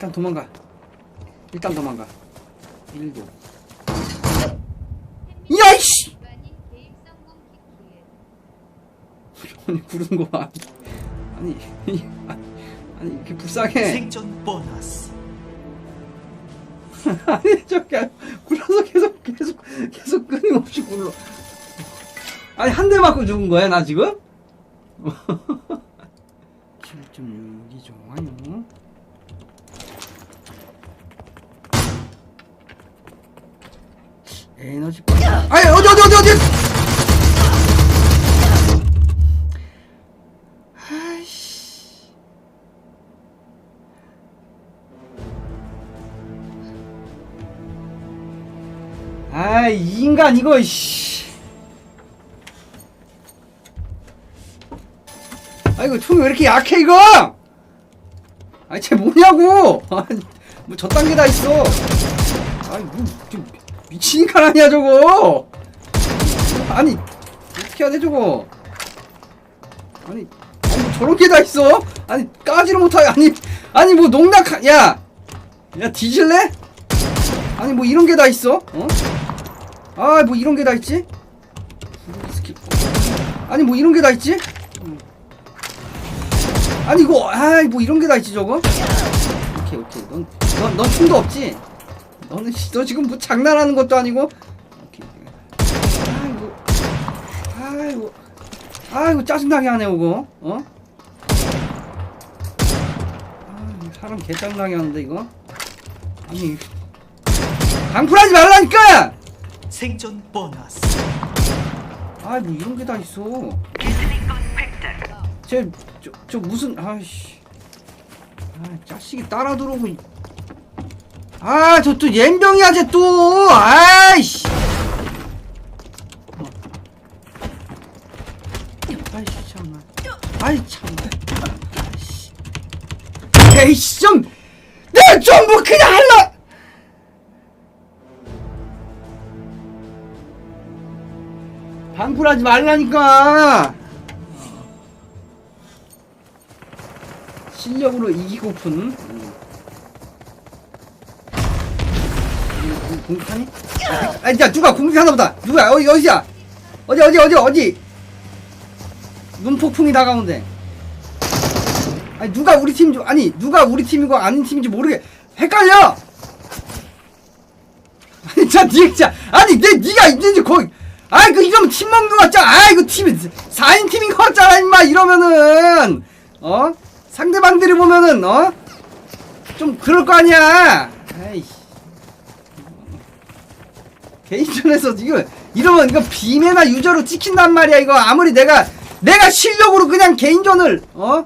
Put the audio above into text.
일단 도망가. 일단 도망가. 1도. 야이씨! 아니 구른 거 아니 아니 이- 아니, 아니 이렇게 불쌍해 생존 보너스. 아니 저게 굴러서 계속 계속 계속 끊임없이 굴러 아니 한 대 맞고 죽은 거야 나 지금 7.6이 좋아요 에너지 빠 아니 어디 어디 어디 어디 아이 이 인간 이거 씨. 아 이거 총이 왜 이렇게 약해 이거? 아니 쟤 뭐냐고? 아니 뭐 저딴 게다 있어. 아니 뭐좀 미친 인간 아니야 저거? 아니 어떻게 해야 돼 저거? 아니 아니 뭐 저런 게다 있어? 아니 까지를 못하게 아니 아니 뭐 농락하 야. 야 뒤질래? 아니 뭐 이런 게 다 있어? 어? 아 뭐 이런 게 다 있지? 아니 뭐 이런 게 다 있지? 음. 아니 이거 아이 뭐 이런 게 다 있지 저거? 오케이 오케이 넌넌 넌 충도 없지? 너는 씨, 너 지금 뭐 장난하는 것도 아니고 오케이 아이고 아이고 아이고 짜증나게 하네 이거 어? 아 사람 개 짜증나게 하는데 이거 아니 강풀하지 말라니까! 생존 보너스. 아, 뭐 이런 게 다 있어. 쟤, 저, 저 무슨, 아이씨. 아, 자식이 따라 들어오고. 이- 아, 저 또 옌병이야, 쟤 또! 아이씨! 어. 아이씨, 참나. 아이, 참나. 아이씨. 에이씨, 좀! 내 전부 그냥 할라! 반풀하지 말라니까. 실력으로 이기고픈. 공격하니? 아, 야 누가 공격하나 보다. 누가 어디 어디야? 어디 어디 어디 어디? 눈폭풍이 다가오는데. 아니 누가 우리 팀 중- 아니 누가 우리 팀이고 아닌 팀인지 모르게 헷갈려. 아니 자 니가 진짜 아니 내 니가 있는지 거기 아이 그 이러면 팀 먹는 거 같잖아 아이 그 팀이 4인 팀인 거 같잖아 임마 이러면은 어 상대방들이 보면은 어 좀 그럴 거 아니야 아이씨 개인전에서 이거 이러면 이거 비매나 유저로 찍힌단 말이야 이거. 아무리 내가 내가 실력으로 그냥 개인전을 어